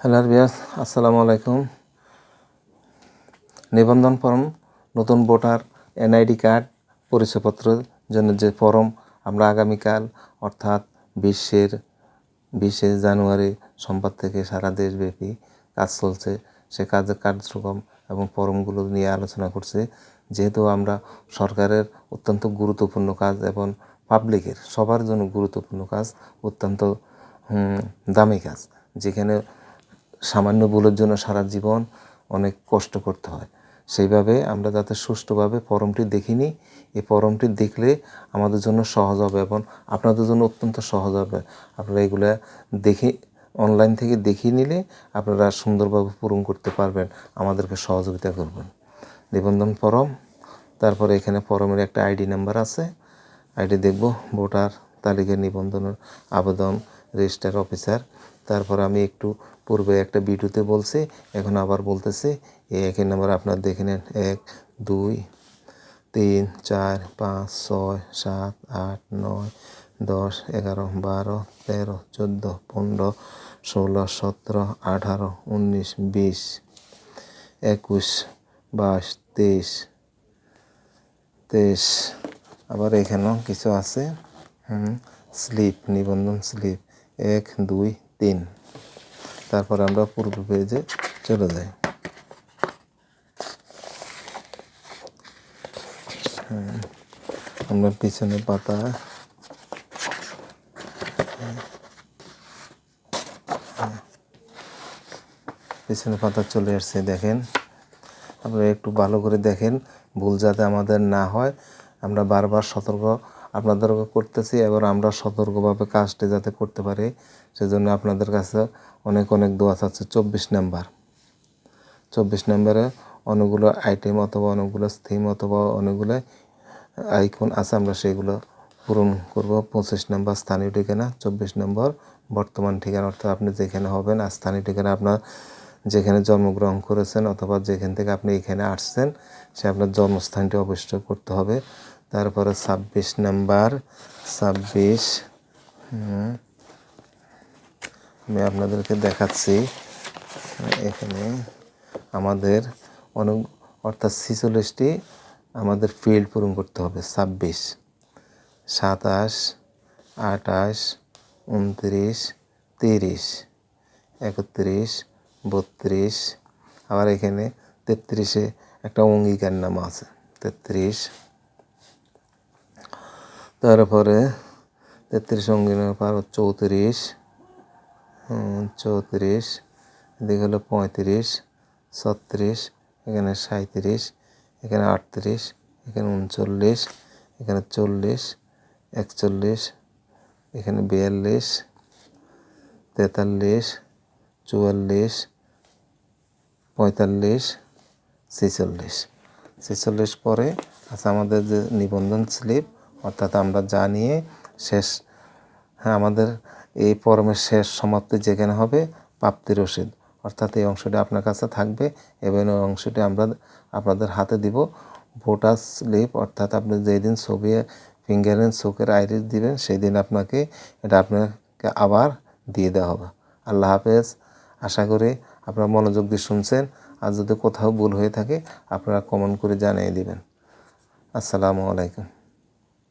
Hello বিয়াস আসসালামু আলাইকুম। নিবন্ধন ফর্ম, নতুন ভোটার, এনআইডি কার্ড, পরিচয়পত্রের জন্য যে ফর্ম আমরা আগামীকাল, অর্থাৎ বিশ্বের বিশে জানুয়ারি সোমবার থেকে সারা দেশব্যাপী কাজ চলছে, সে কাজের কার্যক্রম এবং ফর্মগুলো নিয়ে আলোচনা করছে। যেহেতু আমরা সরকারের অত্যন্ত গুরুত্বপূর্ণ কাজ এবং পাবলিকের সবার জন্য গুরুত্বপূর্ণ কাজ, অত্যন্ত দামি কাজ, যেখানে সামান্য ভুলের জন্য সারা জীবন অনেক কষ্ট করতে হয়। সেইভাবে আমরা যাতে সুষ্ঠুভাবে ফর্মটি দেখিনি, এই ফর্মটি দেখলে আমাদের জন্য সহজ হবে এবং আপনাদের জন্য অত্যন্ত সহজ হবে। আপনারা এগুলো দেখে, অনলাইন থেকে দেখিয়ে নিলে আপনারা সুন্দরভাবে পূরণ করতে পারবেন, আমাদেরকে সহযোগিতা করবেন। নিবন্ধন ফর্ম, তারপরে এখানে ফর্মের একটা আইডি নাম্বার আছে। আইডি দেখব, ভোটার তালিকা নিবন্ধনের আবেদন রেজিস্টার অফিসার। তারপর আমি একটু পূর্বে একটা ভিডিওতে বলছি, এখন আবার বলতেছে। একই নাম্বার আপনার দেখে নেন। এক, দুই, তিন, চার, পাঁচ, ছয়, সাত, আট, নয়, দশ, এগারো, বারো, তেরো, চোদ্দ, পনেরো, ষোলো, সতেরো, আঠারো, উনিশ, বিশ, একুশ, বাইশ, তেইশ তেইশ। আবার এখানেও কিছু আছে। স্লিপ, নিবন্ধন স্লিপ। এক, দুই তিন। তারপর আমরা পূর্ব পেজে চলে যাই। হুম, আমরা পিছনে পাতা। পিছনে পাতা চলে আসছে দেখেন। আপনারা একটু ভালো করে দেখেন ভুল যাতে আমাদের না হয় আমরা বারবার সতর্ক আপনাদেরকে করতেছি এবার আমরা সতর্কভাবে কাজটি যাতে করতে পারি, সেজন্য আপনাদের কাছে অনেক অনেক দোয়া চাচ্ছে। চব্বিশ নাম্বার। চব্বিশ নম্বরে অনেকগুলো আইটেম অথবা অনেকগুলো থিম অথবা অনেকগুলো আইকন আছে, আমরা সেগুলো পূরণ করব। পঁচিশ নম্বর স্থানীয় ঠিকানা। চব্বিশ নম্বর বর্তমান ঠিকানা, অর্থাৎ আপনি যেখানে হবেন আর স্থানীয় ঠিকানা আপনার যেখানে জন্মগ্রহণ করেছেন অথবা যেখান থেকে আপনি এখানে আসছেন, সে আপনার জন্মস্থানটি অবশ্যই করতে হবে। তারপরে ছাব্বিশ নাম্বার, ছাব্বিশ আমি আপনাদেরকে দেখাচ্ছি, এখানে আমাদের অনেক অর্থাৎ ছিচল্লিশটি আমাদের ফিল্ড পূরণ করতে হবে, ছাব্বিশ, সাতাশ, আঠাশ, উনত্রিশ, তিরিশ, একত্রিশ, বত্রিশ, আবার এখানে তেত্রিশে একটা অঙ্গীকার নাম আছে, তেত্রিশ তারপরে তেত্রিশ অঙ্গিন পর চৌত্রিশ চৌত্রিশ, এদিকে হলো পঁয়ত্রিশ, ছত্রিশ, এখানে সাঁত্রিশ এখানে আটত্রিশ, এখানে উনচল্লিশ, এখানে চল্লিশ, একচল্লিশ, এখানে বিয়াল্লিশ, তেতাল্লিশ, চুয়াল্লিশ, পঁয়তাল্লিশ, ছেচল্লিশ। ছেচল্লিশ পরে আছে আমাদের যে নিবন্ধন স্লিপ অর্থাৎ আমরা যা নিয়ে শেষ হ্যাঁ আমাদের এই পরমের শেষ সমাপ্তি যেখানে হবে, প্রাপ্তি রসিদ। অর্থাৎ এই অংশটি আপনার কাছে থাকবে, এবং এই অংশটি আমরা আপনাদের হাতে দিব। ভোটার স্লিপ, অর্থাৎ আপনি যেই দিন ছবি ফিঙ্গারিং চোখের আইরিস দিবেন সেই দিন আপনাকে এটা আপনাকে আবার দিয়ে দেওয়া হবে। আল্লাহ হাফেজ। আশা করি আপনারা মনোযোগ দিয়ে শুনছেন। আর যদি কোথাও ভুল হয়ে থাকে, আপনারা কমেন্ট করে জানিয়ে দিবেন। আসসালামু আলাইকুম।